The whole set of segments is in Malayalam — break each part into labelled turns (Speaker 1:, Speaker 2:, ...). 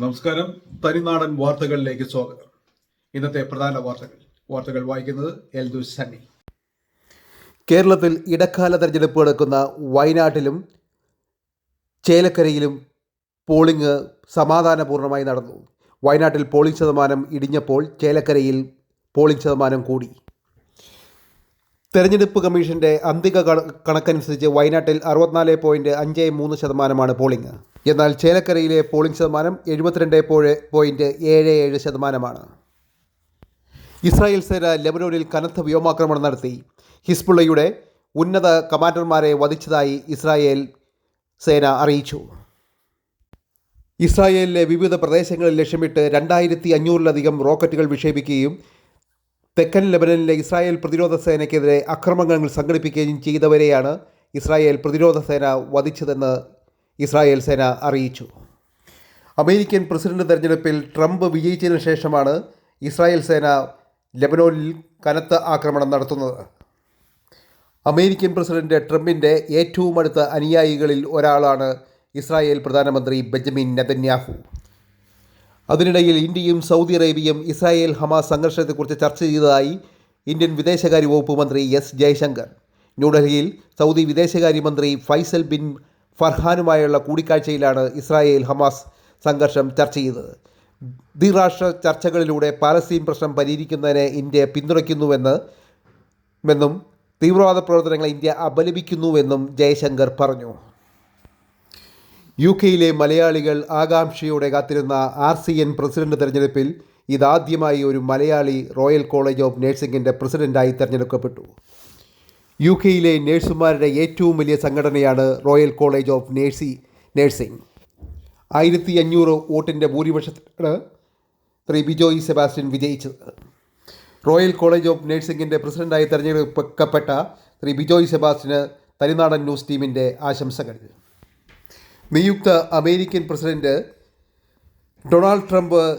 Speaker 1: നമസ്കാരം. തനിനാടൻ വാർത്തകളിലേക്ക് സ്വാഗതം. ഇന്നത്തെ പ്രധാന വാർത്തകൾ. വാർത്തകൾ വായിക്കുന്നത് എൽദു സണ്ണി.
Speaker 2: കേരളത്തിൽ ഇടക്കാല തെരഞ്ഞെടുപ്പ് നടക്കുന്ന വയനാട്ടിലും ചേലക്കരയിലും പോളിംഗ് സമാധാനപൂർണമായി നടന്നു. വയനാട്ടിൽ പോളിംഗ് ശതമാനം ഇടിഞ്ഞപ്പോൾ ചേലക്കരയിൽ പോളിംഗ് ശതമാനം കൂടി. തെരഞ്ഞെടുപ്പ് കമ്മീഷന്റെ അന്തിക കണക്കനുസരിച്ച് വയനാട്ടിൽ അറുപത്തിനാല് പോയിന്റ് അഞ്ച് മൂന്ന് ശതമാനമാണ് പോളിംഗ്. എന്നാൽ ചേലക്കരയിലെ പോളിംഗ് ശതമാനം എഴുപത്തിരണ്ട് പോയിന്റ് ഏഴ് ഏഴ് ശതമാനമാണ്. ഇസ്രായേൽ സേന ലെബനോനിൽ കനത്ത വ്യോമാക്രമണം നടത്തി. ഹിസ്ബുള്ളയുടെ ഉന്നത കമാൻഡർമാരെ വധിച്ചതായി ഇസ്രായേൽ സേന അറിയിച്ചു. ഇസ്രായേലിലെ വിവിധ പ്രദേശങ്ങളിൽ ലക്ഷ്യമിട്ട് രണ്ടായിരത്തി അഞ്ഞൂറിലധികം റോക്കറ്റുകൾ വിക്ഷേപിക്കുകയും തെക്കൻ ലെബനനിലെ ഇസ്രായേൽ പ്രതിരോധ സേനയ്ക്കെതിരെ അക്രമങ്ങൾ സംഘടിപ്പിക്കുകയും ചെയ്തവരെയാണ് ഇസ്രായേൽ പ്രതിരോധ സേന വധിച്ചതെന്ന് ഇസ്രായേൽ സേന അറിയിച്ചു. അമേരിക്കൻ പ്രസിഡന്റ് തെരഞ്ഞെടുപ്പിൽ ട്രംപ് വിജയിച്ചതിനു ശേഷമാണ് ഇസ്രായേൽ സേന ലെബനോനിൽ കനത്ത ആക്രമണം നടത്തുന്നത്. അമേരിക്കൻ പ്രസിഡന്റ് ട്രംപിന്റെ ഏറ്റവും അടുത്ത അനുയായികളിൽ ഒരാളാണ് ഇസ്രായേൽ പ്രധാനമന്ത്രി ബെഞ്ചമിൻ നെതന്യാഹു. അതിനിടയിൽ ഇന്ത്യയും സൗദി അറേബ്യയും ഇസ്രായേൽ ഹമാസ് സംഘർഷത്തെക്കുറിച്ച് ചർച്ച ചെയ്തതായി ഇന്ത്യൻ വിദേശകാര്യ വകുപ്പ് മന്ത്രി എസ് ജയശങ്കർ. ന്യൂഡൽഹിയിൽ സൗദി വിദേശകാര്യമന്ത്രി ഫൈസൽ ബിൻ ഫർഹാനുമായുള്ള കൂടിക്കാഴ്ചയിലാണ് ഇസ്രായേൽ ഹമാസ് സംഘർഷം ചർച്ച ചെയ്തത്. ദ്വിരാഷ്ട്ര ചർച്ചകളിലൂടെ പാലസ്തീൻ പ്രശ്നം പരിഹരിക്കുന്നതിനെ ഇന്ത്യ പിന്തുണയ്ക്കുന്നുവെന്ന് മെന്നും തീവ്രവാദ പ്രവർത്തനങ്ങളെ ഇന്ത്യ അപലപിക്കുന്നുവെന്നും ജയശങ്കർ പറഞ്ഞു. യു കെയിലെ മലയാളികൾ ആകാംക്ഷയോടെ കാത്തിരുന്ന ആർ സി എൻ പ്രസിഡന്റ് തെരഞ്ഞെടുപ്പിൽ ഇതാദ്യമായി ഒരു മലയാളി റോയൽ കോളേജ് ഓഫ് നഴ്സിംഗിന്റെ പ്രസിഡന്റായി തിരഞ്ഞെടുക്കപ്പെട്ടു. യു കെയിലെ നേഴ്സുമാരുടെ ഏറ്റവും വലിയ സംഘടനയാണ് റോയൽ കോളേജ് ഓഫ് നേഴ്സി നേഴ്സിംഗ്. ആയിരത്തി അഞ്ഞൂറ് വോട്ടിന്റെ ഭൂരിപക്ഷത്തിലാണ് ശ്രീ ബിജോയ് സെബാസ്റ്റ്യൻ വിജയിച്ചത്. റോയൽ കോളേജ് ഓഫ് നേഴ്സിംഗിന്റെ പ്രസിഡന്റായി തിരഞ്ഞെടുക്കപ്പെട്ട ശ്രീ ബിജോയ് സെബാസ്റ്റിന് തരിനാടൻ ന്യൂസ് ടീമിന്റെ ആശംസകൾ. നിയുക്ത American president Donald Trump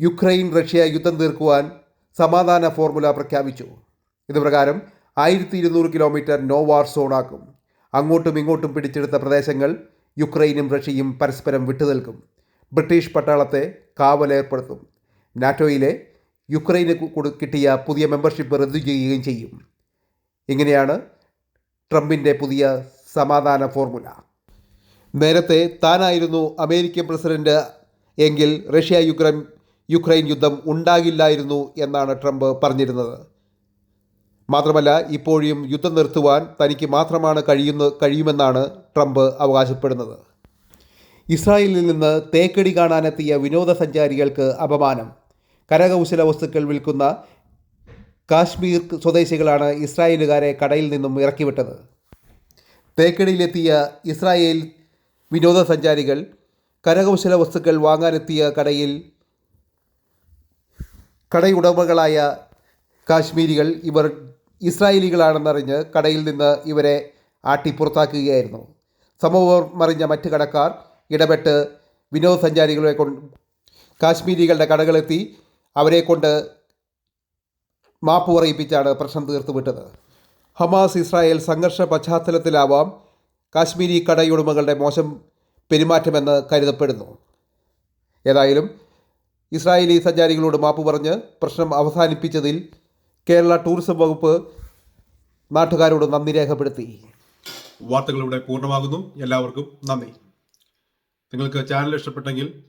Speaker 2: Ukraine Russia യുദ്ധം തീർക്കുവാൻ സമാധാന ഫോർമുല പ്രഖ്യാപിച്ചു. ഇത് പ്രകാരം ആയിരത്തി ഇരുന്നൂറ് കിലോമീറ്റർ നോ വാർ സോണാക്കും അങ്ങോട്ടും ഇങ്ങോട്ടും പിടിച്ചെടുത്ത പ്രദേശങ്ങൾ യുക്രൈനും റഷ്യയും പരസ്പരം വിട്ടുനിൽക്കും. ബ്രിട്ടീഷ് പട്ടാളത്തെ കാവലേർപ്പെടുത്തും നാറ്റോയിലെ യുക്രൈന് കിട്ടിയ പുതിയ മെമ്പർഷിപ്പ് റദ്ദു ചെയ്യുകയും ചെയ്യും. ഇങ്ങനെയാണ് ട്രംപിന്റെ പുതിയ സമാധാന ഫോർമുല. നേരത്തെ താനായിരുന്നു അമേരിക്കൻ പ്രസിഡന്റ്. എങ്കിൽ റഷ്യ യുക്രൈൻ യുക്രൈൻ യുദ്ധം ഉണ്ടാകില്ലായിരുന്നു എന്നാണ് ട്രംപ് പറഞ്ഞിരുന്നത്. മാത്രമല്ല ഇപ്പോഴും യുദ്ധം നിർത്തുവാൻ തനിക്ക് മാത്രമാണ് കഴിയുന്ന കഴിയുമെന്നാണ് ട്രംപ് അവകാശപ്പെടുന്നത്. ഇസ്രായേലിൽ നിന്ന് തേക്കടി കാണാനെത്തിയ വിനോദസഞ്ചാരികൾക്ക് അപമാനം. കരകൗശല വസ്തുക്കൾ വിൽക്കുന്ന കാശ്മീർ സ്വദേശികളാണ് ഇസ്രായേലുകാരെ കടയിൽ നിന്നും ഇറക്കിവിട്ടത്. തേക്കടിയിലെത്തിയ ഇസ്രായേൽ വിനോദസഞ്ചാരികൾ കരകൗശല വസ്തുക്കൾ വാങ്ങാനെത്തിയ കടയിൽ കടയുടമകളായ കാശ്മീരികൾ ഇവർ ഇസ്രായേലികളാണെന്നറിഞ്ഞ് കടയിൽ നിന്ന് ഇവരെ ആട്ടി പുറത്താക്കുകയായിരുന്നു. സംഭവം മറിഞ്ഞ മറ്റ് കടക്കാർ ഇടപെട്ട് വിനോദസഞ്ചാരികളെ കൊണ്ട് കാശ്മീരികളുടെ കടകളെത്തി അവരെ കൊണ്ട് മാപ്പ് പറയിപ്പിച്ചാണ് പ്രശ്നം തീർത്തുവിട്ടത്. ഹമാസ് ഇസ്രായേൽ സംഘർഷ പശ്ചാത്തലത്തിലാവാം കാശ്മീരി കടയുടമകളുടെ മോശം പെരുമാറ്റമെന്ന് കരുതപ്പെടുന്നു. ഏതായാലും ഇസ്രായേലി സഞ്ചാരികളോട് മാപ്പ് പറഞ്ഞ് പ്രശ്നം അവസാനിപ്പിച്ചതിൽ കേരള ടൂറിസം വകുപ്പ് നാട്ടുകാരോട് നന്ദി രേഖപ്പെടുത്തി.
Speaker 1: വാർത്തകൾ ഇവിടെ പൂർണമാകുന്നു. എല്ലാവർക്കും നന്ദി. നിങ്ങൾക്ക് ചാനൽ ഇഷ്ടപ്പെട്ടെങ്കിൽ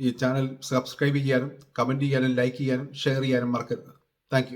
Speaker 1: ഈ ചാനൽ സബ്സ്ക്രൈബ് ചെയ്യാനും കമന്റ് ചെയ്യാനും ലൈക്ക് ചെയ്യാനും ഷെയർ ചെയ്യാനും മറക്കരുത്. താങ്ക്